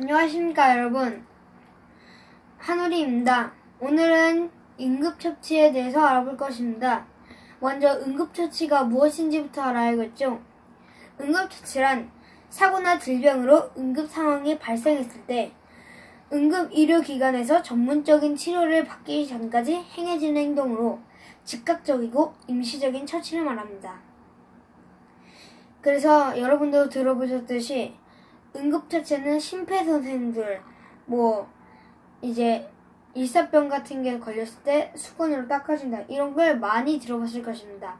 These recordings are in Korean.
안녕하십니까 여러분 한우리입니다. 오늘은 응급처치에 대해서 알아볼 것입니다. 먼저 응급처치가 무엇인지부터 알아야겠죠. 응급처치란 사고나 질병으로 응급 상황이 발생했을 때 응급 의료기관에서 전문적인 치료를 받기 전까지 행해지는 행동으로 즉각적이고 임시적인 처치를 말합니다. 그래서 여러분도 들어보셨듯이 응급처치는 심폐소생술, 뭐 이제 일사병 같은 게 걸렸을 때 수건으로 닦아준다 이런 걸 많이 들어봤을 것입니다.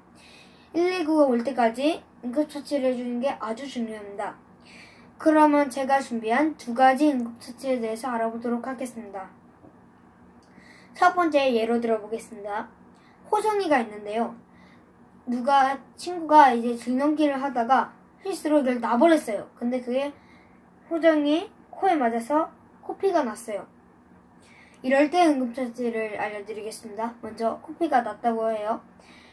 119가 올 때까지 응급처치를 해주는 게 아주 중요합니다. 그러면 제가 준비한 두 가지 응급처치에 대해서 알아보도록 하겠습니다. 첫 번째 예로 들어보겠습니다. 호정이가 있는데요. 누가 친구가 이제 줄넘기를 하다가 실수로 이걸 놔버렸어요. 근데 그게 호정이 코에 맞아서 코피가 났어요. 이럴 때 응급처치를 알려드리겠습니다. 먼저 코피가 났다고 해요.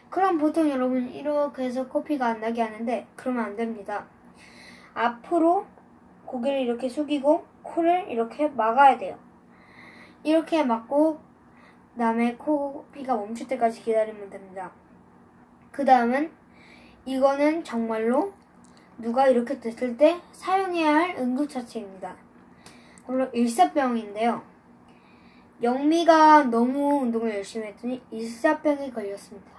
그럼 보통 여러분 이렇게 해서 코피가 안 나게 하는데 그러면 안 됩니다. 앞으로 고개를 이렇게 숙이고 코를 이렇게 막아야 돼요. 이렇게 막고 남의 코피가 멈출 때까지 기다리면 됩니다. 그 다음은 이거는 정말로 누가 이렇게 됐을 때 사용해야 할 응급처치입니다. 물론 일사병인데요. 영미가 너무 운동을 열심히 했더니 일사병이 걸렸습니다.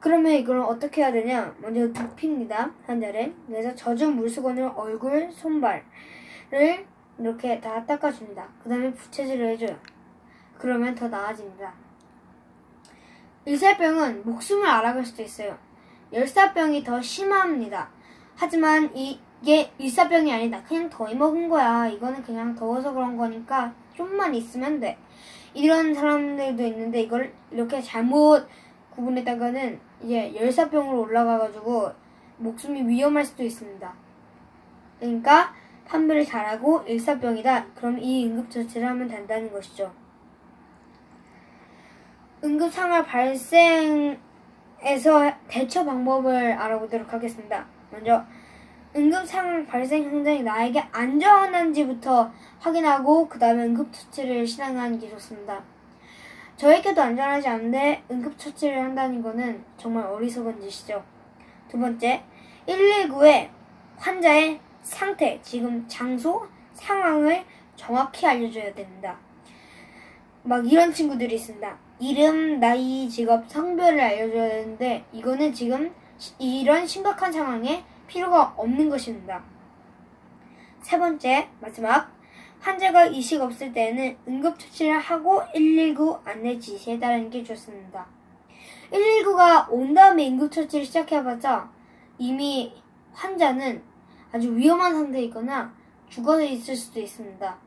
그러면 이걸 어떻게 해야 되냐? 먼저 눕힙니다. 환자를. 그래서 젖은 물수건으로 얼굴, 손발을 이렇게 다 닦아줍니다. 그 다음에 부채질을 해줘요. 그러면 더 나아집니다. 일사병은 목숨을 앓아갈 수도 있어요. 열사병이 더 심합니다. 하지만 이게 일사병이 아니다. 그냥 더위 먹은 거야. 이거는 그냥 더워서 그런 거니까 좀만 있으면 돼. 이런 사람들도 있는데 이걸 이렇게 잘못 구분했다가는 이제 열사병으로 올라가가지고 목숨이 위험할 수도 있습니다. 그러니까 판별을 잘하고 일사병이다. 그럼 이 응급처치를 하면 된다는 것이죠. 응급상황 발생에서 대처 방법을 알아보도록 하겠습니다. 먼저 응급 상황 발생 현장이 나에게 안전한지부터 확인하고 그 다음에 응급처치를 실행하는 게 좋습니다. 저에게도 안전하지 않은데 응급처치를 한다는 거는 정말 어리석은 짓이죠. 두 번째, 119에 환자의 상태, 지금 장소, 상황을 정확히 알려줘야 됩니다. 막 이런 친구들이 있습니다. 이름, 나이, 직업, 성별을 알려줘야 되는데 이거는 지금 시- 이런 심각한 상황에 필요가 없는 것입니다. 세 번째, 마지막. 환자가 의식 없을 때는 응급처치를 하고 119 안내 지시에 따르는 게 좋습니다. 119가 온 다음에 응급처치를 시작해봤자 이미 환자는 아주 위험한 상태에 있거나 죽어서 있을 수도 있습니다.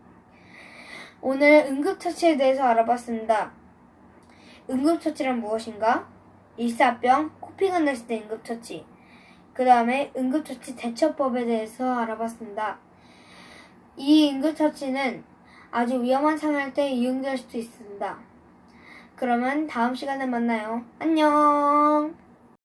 오늘 응급처치에 대해서 알아봤습니다. 응급처치란 무엇인가? 일사병, 코피가 났을 때 응급처치. 그 다음에 응급처치 대처법에 대해서 알아봤습니다. 이 응급처치는 아주 위험한 상황일 때 이용될 수도 있습니다. 그러면 다음 시간에 만나요. 안녕!